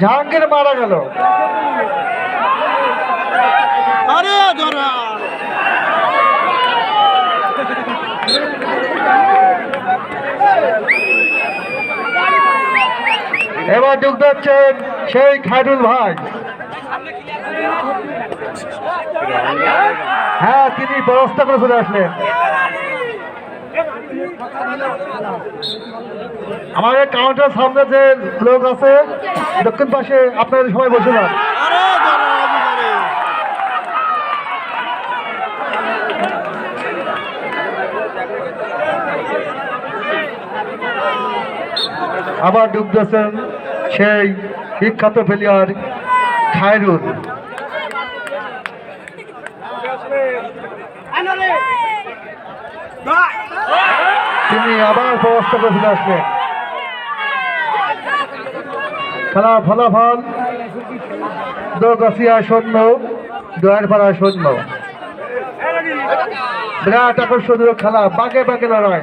জাহাঙ্গীর মারা গেল। আরে ধরা এবার যোগ দিচ্ছেন সেই খায়রুল ভাই। হ্যাঁ তিনি ব্যবস্থা করে চলে আসলেন। আমাদের কাউন্টার সামনে যে লোক আছে, দক্ষিণ পাশে আপনাদের সবাই বসে অধিকারে আবার ডুবতেছেন সেই বিখ্যাত প্লেয়ার খায়রুল। তিনি আবার ব্যবস্থা করে ফিরে আসলেন। খেলা ফলাফল দোগাছিয়া শূন্য, দয়ারপাড়া শূন্য। বিরাট আকর্ষণীয় খেলা বাগে বাগে লড়াই।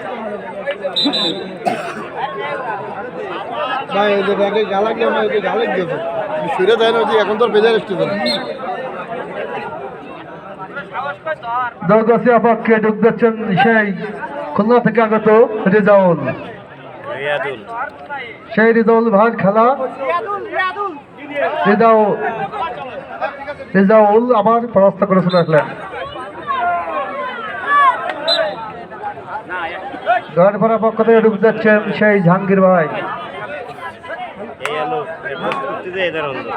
ভাই এদের আগে গালাক না ভাই এদের গালাক দিয়েছে ফিরে দেয় না যে এখন তো বেজার এসছে দলগাছিয়া পক্ষে যোগ দিচ্ছেন সেই খুলনা থেকে আগত রেজাউল। সেই রেজাউল ভাগ খেলা। রেজাউল। রেজাউল আবার পরাস্ত করে গড়পাড়া পক্ষ থেকে ঢুক যাচ্ছেন সেই জাহাঙ্গীর ভাই। খেলার আলো করতে যায় এদের অন্ধ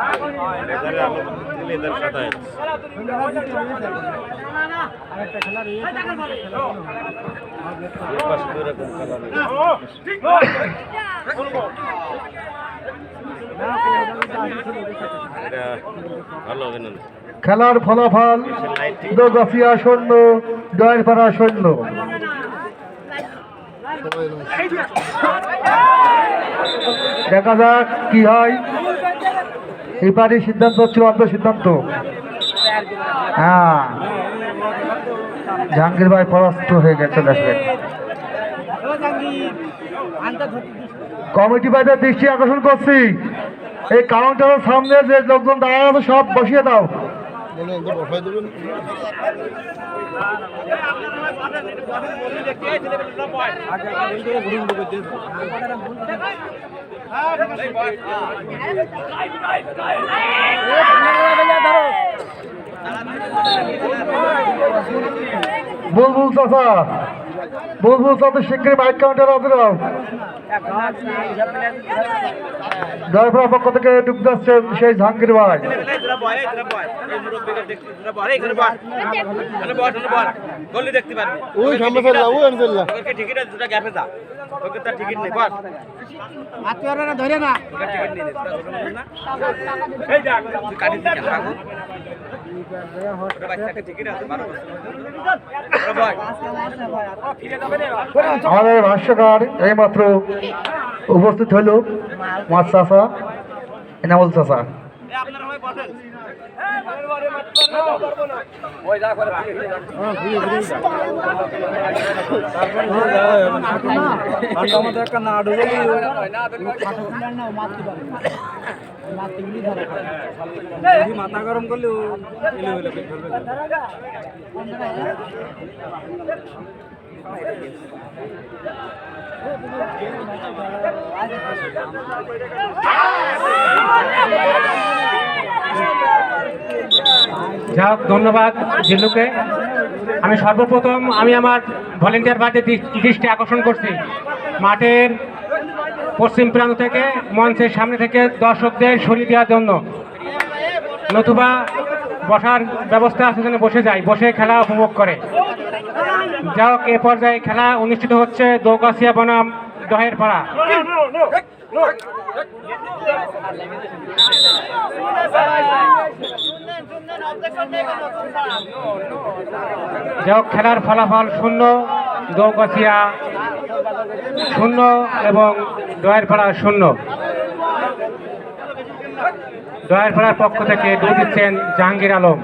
দেখা যাক কি হয়। এবারে সিদ্ধান্ত চূড়ান্ত সিদ্ধান্ত। হ্যাঁ। জাহাঙ্গীর ভাই পরাস্ত হয়ে গেছে, দেখবেন। কমিটি বাইদের দৃষ্টি আকর্ষণ করছি। এই কাউন্টারের সামনে যে লোকজন দাঁড়ানো সব বসিয়ে দাও। মনে বসাই দেবেন। বুলবুল চাচা বুলবুল চাচা শিগগিরই বাইক কাউন্টার হাজির ড্রাইভার পক্ষ থেকে ঢুক যাচ্ছেন সেই জাহাঙ্গীর ভাই। ওই সামনে ফেললা ওই আন ফেললা টিকিট দুটা গ্যাপে যা। তোকে তার টিকিট নেই বস। ধরে না টিকিট কাটি আমাদের ভাষ্যকার এইমাত্র উপস্থিত হইল মাছ চাষা এনামুল চাষা। আপনারা ভাই বসেন একটা না। মাথা গরম করলে যাক, ধন্যবাদ জিল্লুকে। আমি সর্বপ্রথম আমি আমার ভলেন্টিয়ার বাদে দৃষ্টি আকর্ষণ করছি। মাঠের পশ্চিম প্রান্ত থেকে মঞ্চের সামনে থেকে দর্শকদের সরিয়ে দেওয়ার জন্য। নতুবা বসার ব্যবস্থা আছে যেন বসে যায়, বসে খেলা উপভোগ করে। যা হোক, এ পর্যায়ে খেলা অনুষ্ঠিত হচ্ছে দৌগাছিয়া বনাম দহের পাড়া। যা হোক, খেলার ফলাফল শূন্য, দৌগাছিয়া শূন্য এবং দয়ের পাড়া শূন্য। দয়ের পাড়ার পক্ষ থেকে দুই দিচ্ছেন জাহাঙ্গীর আলম।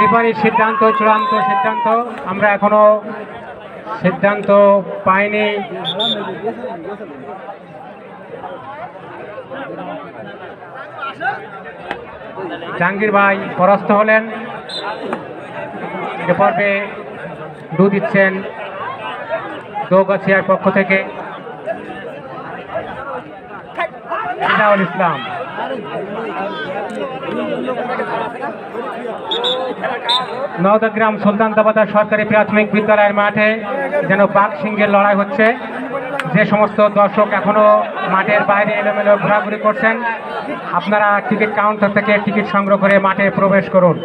রেফারির সিদ্ধান্ত, চূড়ান্ত সিদ্ধান্ত, আমরা এখনও সিদ্ধান্ত পাইনি। জাহাঙ্গীর ভাই পরাস্ত হলেন। এ পর্বে দু দিচ্ছেন দৌগাছিয়ার পক্ষ থেকে। ইসলাম। নওদাগ্রাম সুলতান দাবাদার সরকারি প্রাথমিক বিদ্যালয়ের মাঠে যেন বাঘ সিংহের লড়াই হচ্ছে। যে সমস্ত দর্শক এখনও মাঠের বাইরে এলোমেলো ঘোরাঘুরি করছেন, আপনারা টিকিট কাউন্টার থেকে টিকিট সংগ্রহ করে মাঠে প্রবেশ করুন।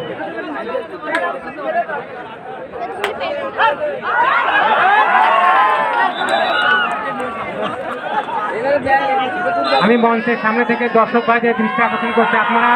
আমি মঞ্চের সামনে থেকে দর্শক ভাইদের দৃষ্টি আকর্ষণ করছি আপনারা।